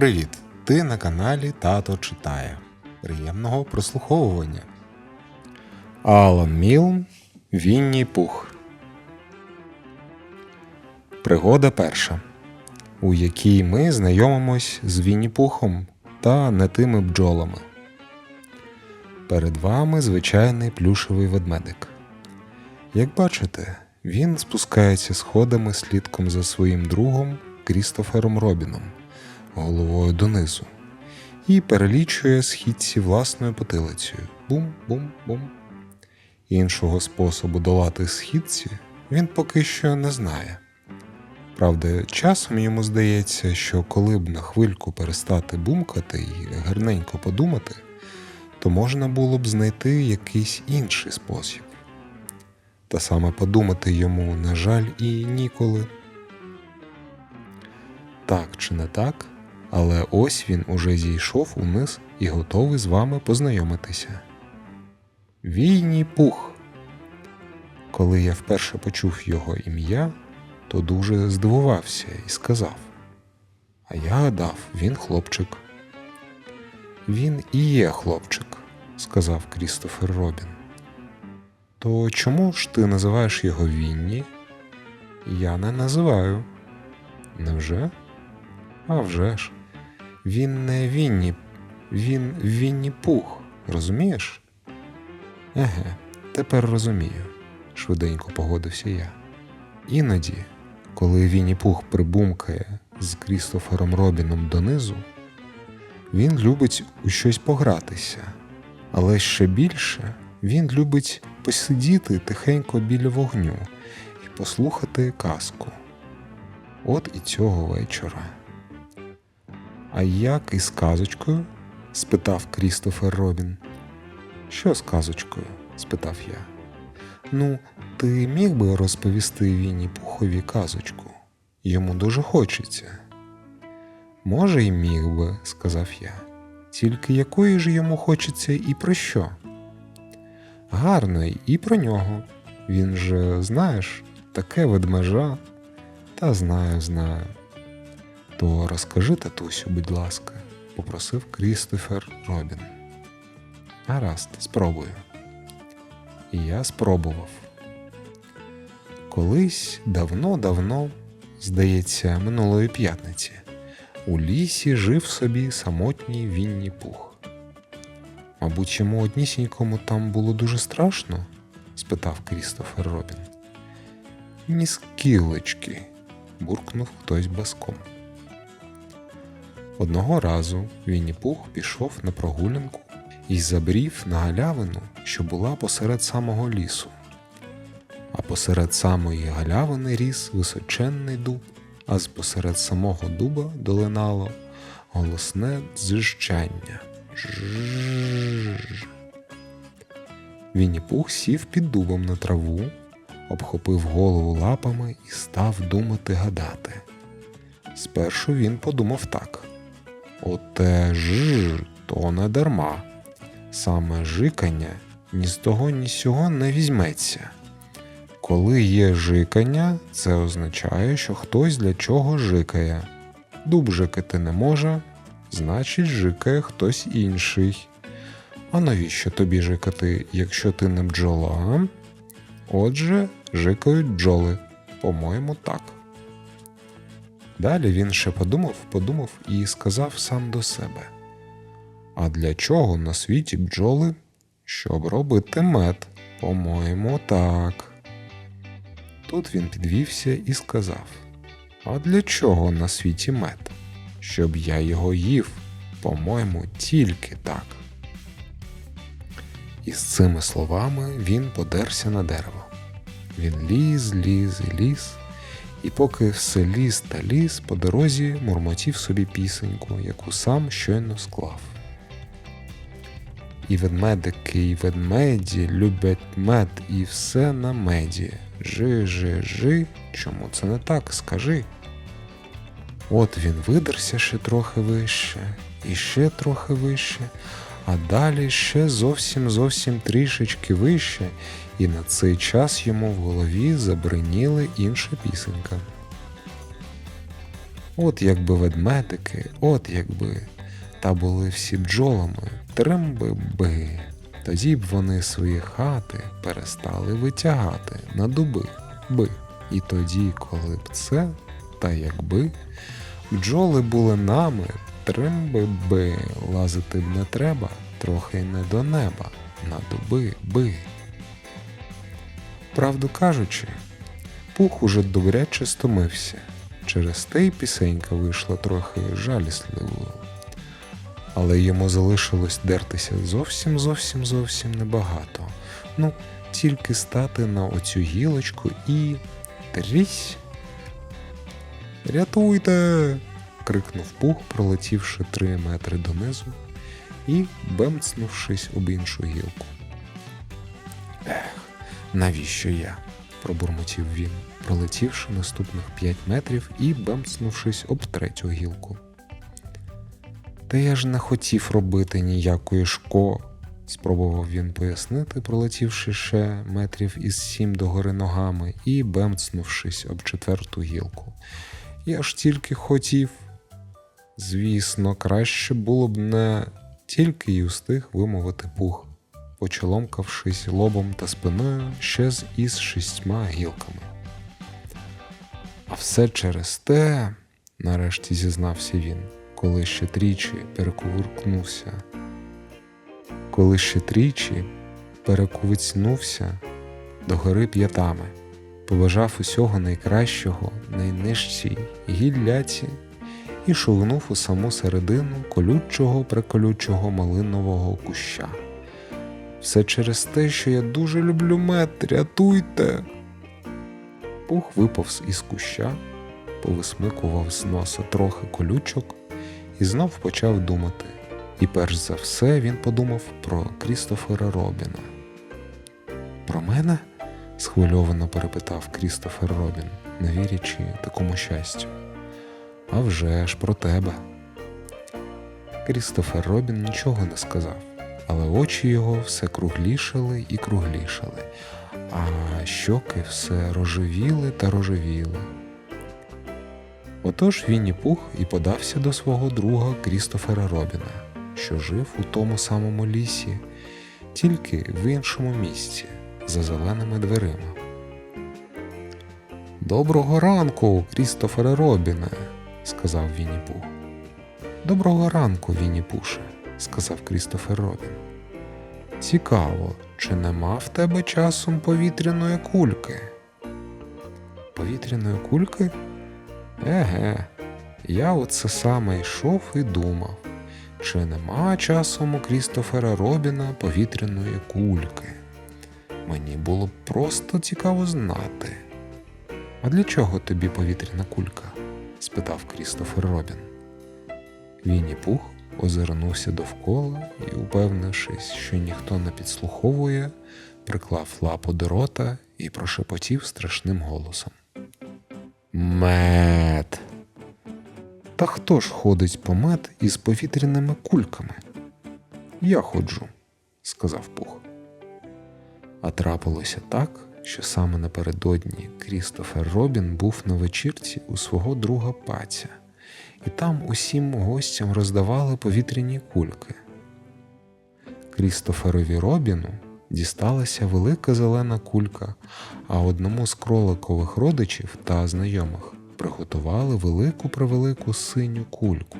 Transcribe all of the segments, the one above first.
Привіт! Ти на каналі Тато читає. Приємного прослуховування. Алан Мілн Вінні Пух. Пригода перша, у якій ми знайомимось з Вінні Пухом та не тими бджолами. Перед вами звичайний плюшевий ведмедик. Як бачите, він спускається сходами слідком за своїм другом Крістофером Робіном головою донизу і перелічує східці власною потилицею. Бум-бум-бум. Іншого способу долати східці він поки що не знає. Правда, часом йому здається, що коли б на хвильку перестати бумкати і гарненько подумати, то можна було б знайти якийсь інший спосіб. Та саме подумати йому, на жаль, і ніколи. Так чи не так, але ось він уже зійшов униз і готовий з вами познайомитися. Війні пух. Коли я вперше почув його ім'я, то дуже здивувався і сказав: А я гадав, він хлопчик. Він і є хлопчик, сказав Крістофер Робін. То чому ж ти називаєш його Вінні? Я не називаю. Невже? А вже ж. Він не Вінні, він Вінні Пух, розумієш? Еге, тепер розумію, швиденько погодився я. Іноді, коли Вінні Пух прибумкає з Крістофером Робіном донизу, він любить у щось погратися, але ще більше він любить посидіти тихенько біля вогню і послухати казку. От і цього вечора. А як із казочкою? спитав Крістофер Робін. Що з казочкою? спитав я. Ну, ти міг би розповісти Вінні Пухові казочку? Йому дуже хочеться. Може, й міг би, сказав я. Тільки якої ж йому хочеться і про що? Гарної і про нього. Він же, знаєш, таке ведмежа. Та знаю, знаю. То розкажи татусю, будь ласка, попросив Крістофер Робін. Гаразд, спробую. І я спробував. Колись давно-давно, здається, минулої п'ятниці, у лісі жив собі самотній Вінні Пух. Мабуть, йому однісінькому там було дуже страшно? спитав Крістофер Робін. Ні скілечки, буркнув хтось баском. Одного разу Вінні Пух пішов на прогулянку і забрів на галявину, що була посеред самого лісу. А посеред самої галявини ріс височенний дуб, а з посеред самого дуба долинало голосне дзижчання. Вінні Пух сів під дубом на траву, обхопив голову лапами і став думати гадати. Спершу він подумав так. Оте ж то не дарма. Саме жикання ні з того, ні з сього не візьметься. Коли є жикання, це означає, що хтось для чого жикає. Дуб жикати не може, значить, жикає хтось інший. А навіщо тобі жикати, якщо ти не бджола? Отже, жикають бджоли. По-моєму, так. Далі він ще подумав, подумав і сказав сам до себе: А для чого на світі бджоли? Щоб робити мед, по-моєму, так. Тут він підвівся і сказав: А для чого на світі мед? Щоб я його їв, по-моєму, тільки так. І з цими словами він подерся на дерево. Він ліз, ліз і ліз, і поки все ліз та ліз, по дорозі мурмотів собі пісеньку, яку сам щойно склав. І ведмедики, і ведмеді люблять мед, і все на меді. Жи, жи, жи, чому це не так, скажи. От він видерся ще трохи вище, і ще трохи вище, а далі ще зовсім зовсім трішечки вище, і на цей час йому в голові забриніла інша пісенька. От якби ведмедики, от якби, та були всі бджолами, тремби-би. Тоді б вони свої хати перестали витягати на дуби би. І тоді, коли б це, та якби, бджоли були нами, тремби-би, лазити б не треба, трохи не до неба, на дуби би. Правду кажучи, пух уже добряче стомився. Через те й пісенька вийшла трохи жалісливою. Але йому залишилось дертися зовсім зовсім зовсім небагато. Ну, тільки стати на оцю гілочку і. Трісь. Рятуйте. крикнув пух, пролетівши три метри донизу і бемцнувшись об іншу гілку. Навіщо я? пробурмотів він, пролетівши наступних п'ять метрів і бемцнувшись об третю гілку. Та я ж не хотів робити ніякої шко, спробував він пояснити, пролетівши ще метрів із сім догори ногами і бемцнувшись об четверту гілку. Я ж тільки хотів. Звісно, краще було б не тільки й устиг вимовити пух, почоломкавшись лобом та спиною ще з із шістьма гілками. А все через те, нарешті зізнався він, коли ще тричі перекувыркнувся. Коли ще тричі перекувицнувся до гори п'ятами, побажав усього найкращого найнижчій гілляці і шугнув у саму середину колючого приколючого малинового куща. Все через те, що я дуже люблю мед, рятуйте. Пух виповз із куща, повисмикував з носа трохи колючок і знов почав думати. І перш за все він подумав про Крістофера Робіна. Про мене? схвильовано перепитав Крістофер Робін, не вірячи такому щастю. «А вже ж про тебе. Крістофер Робін нічого не сказав, але очі його все круглішали і круглішали, а щоки все рожевіли та рожевіли. Отож Вінні Пух і подався до свого друга Крістофера Робіна, що жив у тому самому лісі, тільки в іншому місці, за зеленими дверима. Доброго ранку, Крістофере Робіне, сказав Вінні Пух. Доброго ранку, Вінні Пуше, сказав Крістофер Робін. Цікаво, чи нема в тебе часом повітряної кульки? Повітряної кульки? Еге, я оце саме йшов і думав, чи нема часом у Крістофера Робіна повітряної кульки. Мені було б просто цікаво знати. А для чого тобі повітряна кулька? спитав Крістофер Робін. Вінні Пух озирнувся довкола і, упевнившись, що ніхто не підслуховує, приклав лапу до рота і прошепотів страшним голосом. Мед. Та хто ж ходить по мед із повітряними кульками? Я ходжу, сказав Пух. А трапилося так, що саме напередодні Крістофер Робін був на вечірці у свого друга паця, і там усім гостям роздавали повітряні кульки. Крістоферові Робіну дісталася велика зелена кулька, а одному з кроликових родичів та знайомих приготували велику превелику синю кульку.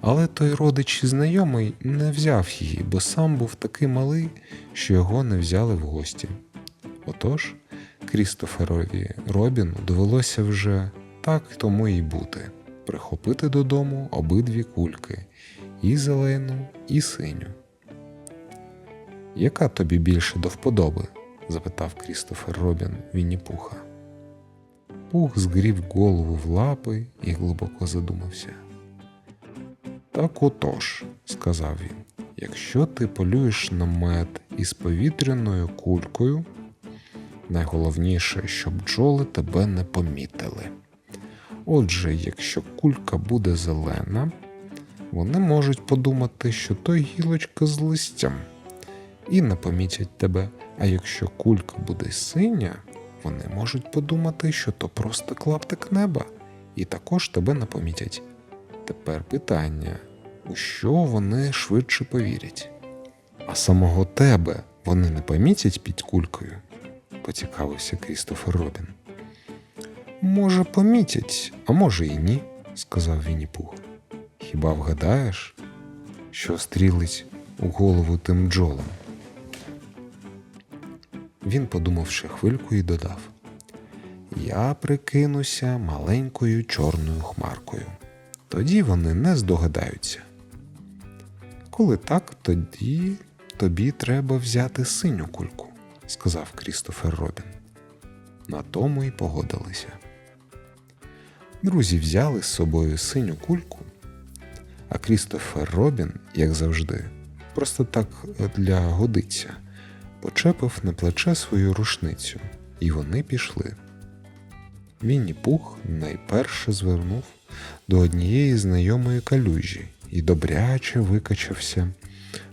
Але той родич і знайомий не взяв її, бо сам був такий малий, що його не взяли в гості. Отож, Крістоферові Робіну довелося вже так тому і бути прихопити додому обидві кульки і зелену, і синю. Яка тобі більше до вподоби? запитав Крістофер Робін Вінні-Пуха. Пух згрів голову в лапи і глибоко задумався. Так отож, сказав він, якщо ти полюєш на мед із повітряною кулькою, найголовніше, щоб бджоли тебе не помітили. Отже, якщо кулька буде зелена, вони можуть подумати, що то гілочка з листям, і не помітять тебе. А якщо кулька буде синя, вони можуть подумати, що то просто клаптик неба, і також тебе не помітять. Тепер питання: у що вони швидше повірять? А самого тебе вони не помітять під кулькою? поцікавився Крістофер Робін. Може, помітять, а може і ні, сказав Вінні Пух. Хіба вгадаєш, що стрілить у голову тим джолом? Він подумав ще хвильку і додав: Я прикинуся маленькою чорною хмаркою. Тоді вони не здогадаються. Коли так, тоді тобі треба взяти синю кульку, сказав Крістофер Робін. На тому й погодилися. Друзі взяли з собою синю кульку, а Крістофер Робін, як завжди, просто так для годиться, почепив на плече свою рушницю, і вони пішли. Вінні Пух найперше звернув до однієї знайомої калюжі і добряче викачався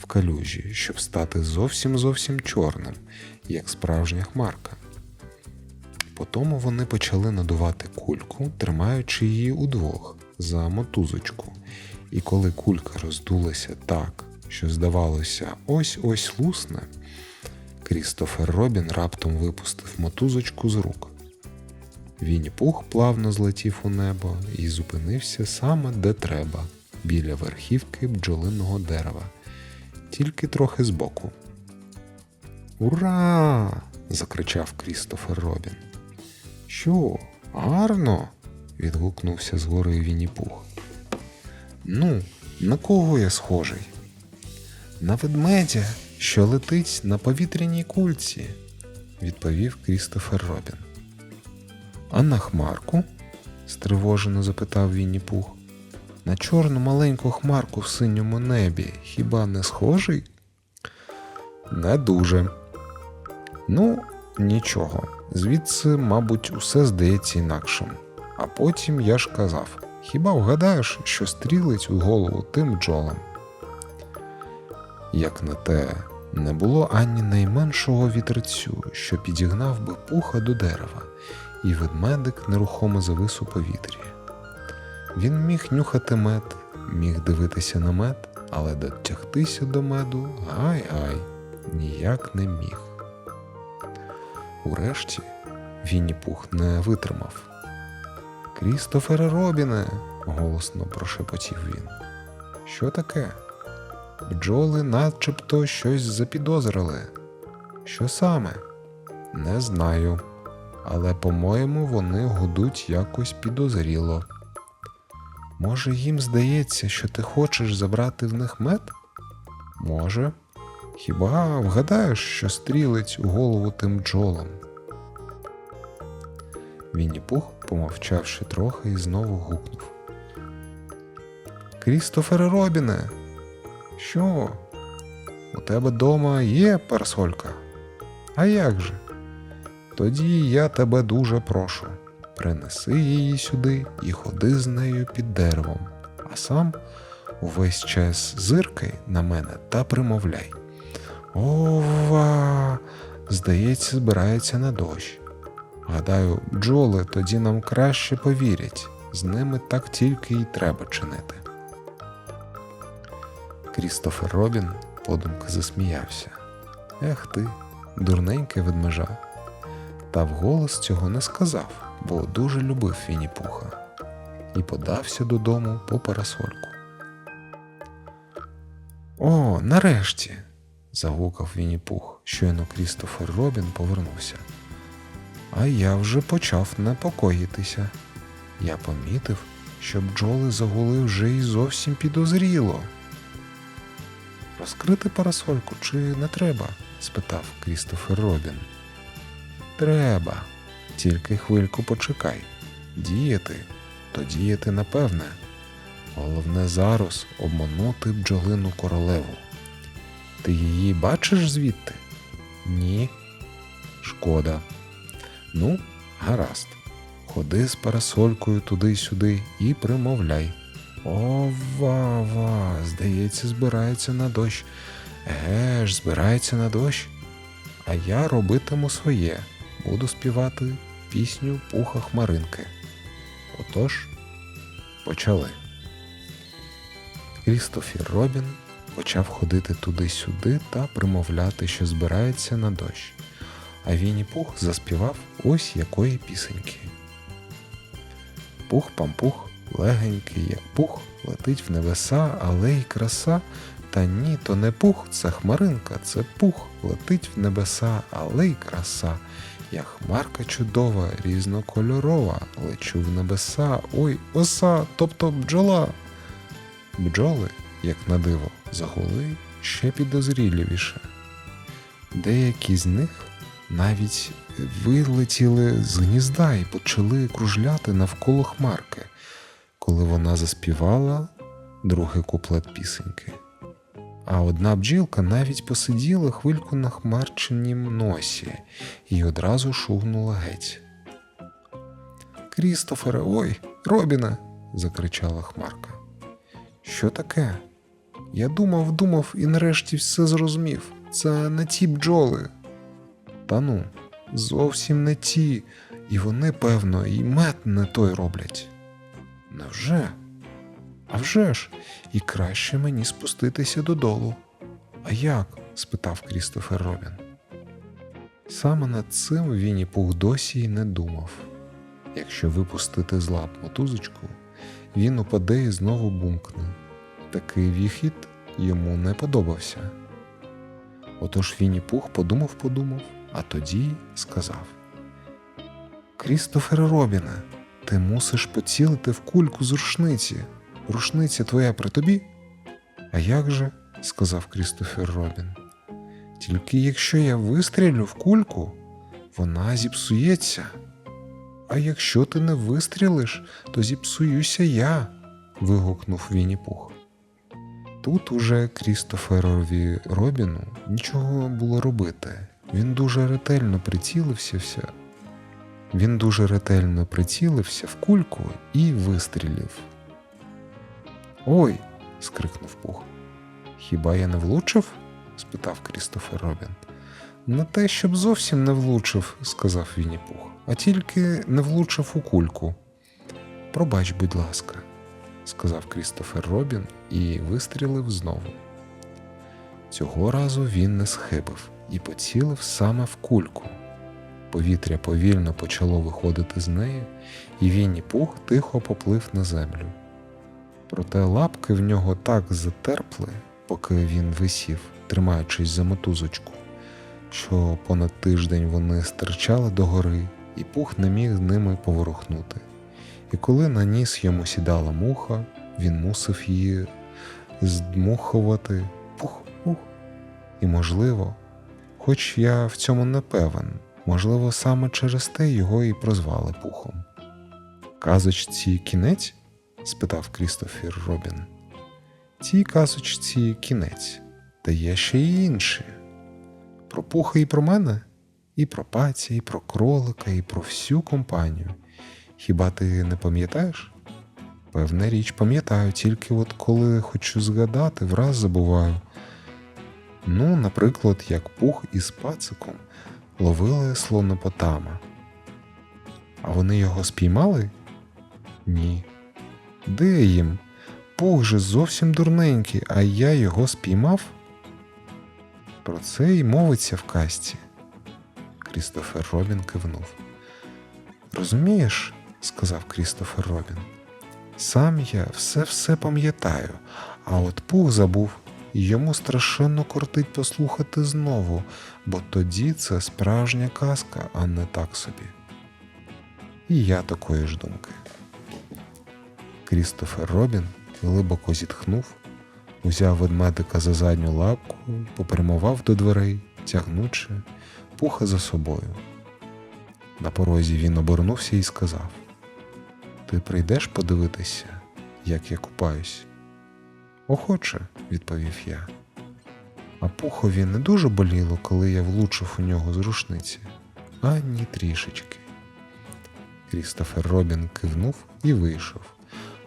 в калюжі, щоб стати зовсім зовсім чорним, як справжня хмарка. Потому вони почали надувати кульку, тримаючи її удвох за мотузочку, і коли кулька роздулася так, що здавалося, ось-ось лусне, Крістофер Робін раптом випустив мотузочку з рук. Вінні Пух плавно злетів у небо і зупинився саме де треба, біля верхівки бджолиного дерева, тільки трохи збоку. Ура! закричав Крістофер Робін. Що, гарно? відгукнувся згори Вінні Пух. Ну, на кого я схожий? На ведмедя, що летить на повітряній кульці, відповів Крістофер Робін. А на хмарку? стривожено запитав Вінні Пух. На чорну маленьку хмарку в синьому небі хіба не схожий? Не дуже. Ну, нічого. Звідси, мабуть, усе здається інакшим. А потім я ж казав: хіба вгадаєш, що стрілить у голову тим бджолам? Як на те, не було ані найменшого вітерцю, що підігнав би пуха до дерева, і ведмедик нерухомо завис у повітрі. Він міг нюхати мед, міг дивитися на мед, але дотягтися до меду гай-гай ніяк не міг. Урешті Вінні Пух не витримав. Крістофере Робіне, голосно прошепотів він. Що таке? Бджоли начебто щось запідозрили. Що саме? Не знаю. Але, по-моєму, вони гудуть якось підозріло. Може, їм здається, що ти хочеш забрати в них мед? Може. Хіба вгадаєш, що стрілить у голову тим бджолам? Вінні Пух, помовчавши трохи, і знову гукнув. Крістофере Робіне, що? У тебе дома є парасолька? А як же? Тоді я тебе дуже прошу. Принеси її сюди і ходи з нею під деревом, а сам увесь час зиркай на мене та примовляй. Ова, здається, збирається на дощ. Гадаю, бджоли тоді нам краще повірять, з ними так тільки й треба чинити. Крістофер Робін подумки засміявся. Ех ти, дурненький ведмежа. Та вголос цього не сказав, бо дуже любив Вінні Пуха і подався додому по парасольку. О, нарешті. Загукав Вінні Пух, щойно Крістофер Робін повернувся. А я вже почав непокоїтися. Я помітив, що бджоли загули вже й зовсім підозріло. Розкрити парасольку чи не треба? спитав Крістофер Робін. Треба, тільки хвильку почекай. Діяти, то діяти напевне. Головне зараз обманути бджолину королеву. Ти її бачиш звідти? Ні. Шкода. Ну, гаразд. Ходи з парасолькою туди-сюди і примовляй. Ова-ва, здається, збирається на дощ. Еге ж, збирається на дощ. А я робитиму своє. Буду співати пісню пуха хмаринки. Отож, почали. Крістофер Робін почав ходити туди-сюди та примовляти, що збирається на дощ, а Вінні Пух заспівав ось якої пісеньки. Пух-пампух, легенький, як пух, летить в небеса, але й краса. Та ні, то не пух, це хмаринка, це пух, летить в небеса, але й краса. Я хмарка чудова, різнокольорова, лечу в небеса, ой, оса, тобто бджола. Бджоли, як на диво, загули ще підозріливіше. Деякі з них навіть вилетіли з гнізда і почали кружляти навколо хмарки, коли вона заспівала другий куплет пісеньки. А одна бджілка навіть посиділа хвильку на хмарченім носі і одразу шугнула геть. Крістофере, ой, Робіне. закричала Хмарка. Що таке? Я думав, думав і нарешті все зрозумів. Це не ті бджоли. Та ну, зовсім не ті, і вони, певно, і мед не той роблять. Невже? А вже ж, і краще мені спуститися додолу. А як? спитав Крістофер Робін. Саме над цим Вінні Пух досі й не думав. Якщо випустити з лап мотузочку, він упаде і знову бумкне. Такий вихід йому не подобався. Отож Вінні Пух подумав, подумав, а тоді сказав: Крістофер Робіне, ти мусиш поцілити в кульку з рушниці. Рушниця твоя при тобі? А як же? сказав Крістофер Робін. Тільки якщо я вистрілю в кульку, вона зіпсується. А якщо ти не вистрілиш, то зіпсуюся я. вигукнув Вінні Пух. Тут уже Крістоферові Робіну нічого було робити. Він дуже ретельно прицілився. Він дуже ретельно прицілився в кульку і вистрілив. Ой. скрикнув Пух. Хіба я не влучив? спитав Крістофер Робін. Не те, щоб зовсім не влучив, сказав Вінні Пух, а тільки не влучив у кульку. Пробач, будь ласка, сказав Крістофер Робін і вистрілив знову. Цього разу він не схибив і поцілив саме в кульку. Повітря повільно почало виходити з неї, і Вінні Пух тихо поплив на землю. Проте лапки в нього так затерпли, поки він висів, тримаючись за мотузочку, що понад тиждень вони стирчали догори, і пух не міг ними поворухнути. І коли на ніс йому сідала муха, він мусив її здмухувати пух-пух. І, можливо, хоч я в цьому не певен, можливо, саме через те його і прозвали пухом. Казочці кінець? спитав Крістофер Робін. Цій казочці кінець, та є ще й інші. Про пуха і про мене, і про паця, і про кролика, і про всю компанію. Хіба ти не пам'ятаєш? Певна річ пам'ятаю, тільки от коли хочу згадати, враз забуваю. Ну, наприклад, як пух із пациком ловили слонопотама. А вони його спіймали? Ні. Де їм? Пух же зовсім дурненький, а я його спіймав? Про це й мовиться в касті. Крістофер Робін кивнув. Розумієш, сказав Крістофер Робін, сам я все-все пам'ятаю, а от пух забув, і йому страшенно кортить послухати знову, бо тоді це справжня казка, а не так собі. І я такої ж думки. Крістофер Робін глибоко зітхнув, узяв ведмедика за задню лапку, попрямував до дверей, тягнучи пуха за собою. На порозі він обернувся і сказав: Ти прийдеш подивитися, як я купаюсь? Охоче, відповів я. А пухові не дуже боліло, коли я влучив у нього з рушниці, ані трішечки. Крістофер Робін кивнув і вийшов.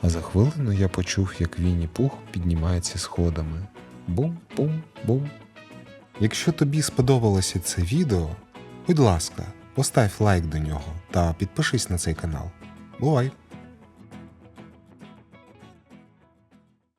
А за хвилину я почув, як Вінні Пух піднімається сходами. Бум-бум-бум. Якщо тобі сподобалося це відео, будь ласка, постав лайк до нього та підпишись на цей канал. Бувай!